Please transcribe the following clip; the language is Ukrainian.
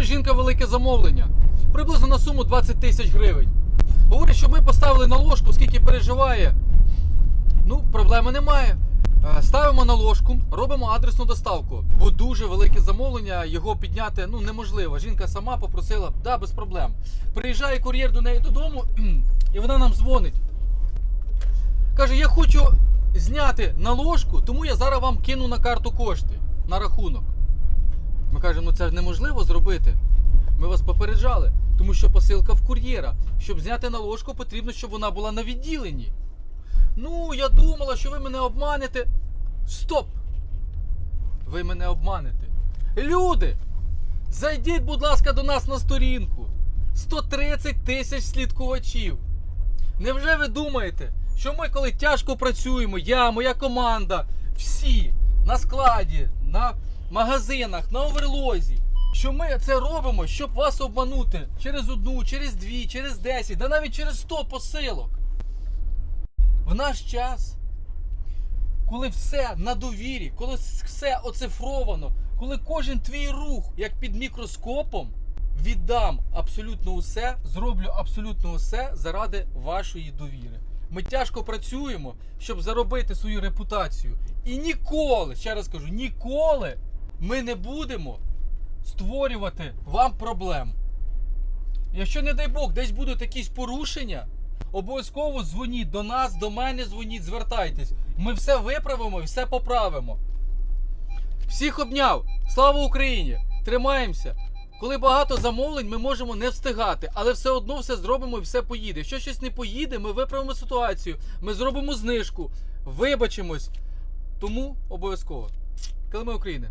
Робить жінка велике замовлення. Приблизно на суму 20 тисяч гривень. Говорить, що ми поставили на ложку, скільки переживає. Ну, проблеми немає. Е, Ставимо на ложку, робимо адресну доставку. Бо дуже велике замовлення, його підняти ну, неможливо. Жінка сама попросила, да, без проблем. Приїжджає кур'єр до неї додому, і вона нам дзвонить. Каже, я хочу зняти на ложку, тому я зараз вам кину на карту кошти, на рахунок. Ми кажемо, ну це ж неможливо зробити. Ми вас попереджали, тому що посилка в кур'єра. Щоб зняти на ложку, потрібно, щоб вона була на відділенні. Ну, я думала, що ви мене обманете. Стоп! Ви мене обманете. Люди! Зайдіть, будь ласка, до нас на сторінку. 130 тисяч слідкувачів. Невже ви думаєте, що ми, коли тяжко працюємо, я, моя команда, всі на складі, на магазинах, на оверлозі, що ми це робимо, щоб вас обманути через одну, через дві, через 10, да навіть через 100 посилок. В наш час, коли все на довірі, коли все оцифровано, коли кожен твій рух, як під мікроскопом, віддам абсолютно усе, зроблю абсолютно усе заради вашої довіри. Ми тяжко працюємо, щоб заробити свою репутацію. І ніколи, ще раз кажу, ніколи ми не будемо створювати вам проблем. Якщо, не дай Бог, десь будуть якісь порушення, обов'язково дзвоніть до нас, до мене дзвоніть, звертайтесь. Ми все виправимо і все поправимо. Всіх обняв! Слава Україні! Тримаємося! Коли багато замовлень, ми можемо не встигати, але все одно все зробимо і все поїде. Якщо щось не поїде, ми виправимо ситуацію, ми зробимо знижку, вибачимось. Тому обов'язково. Килими України.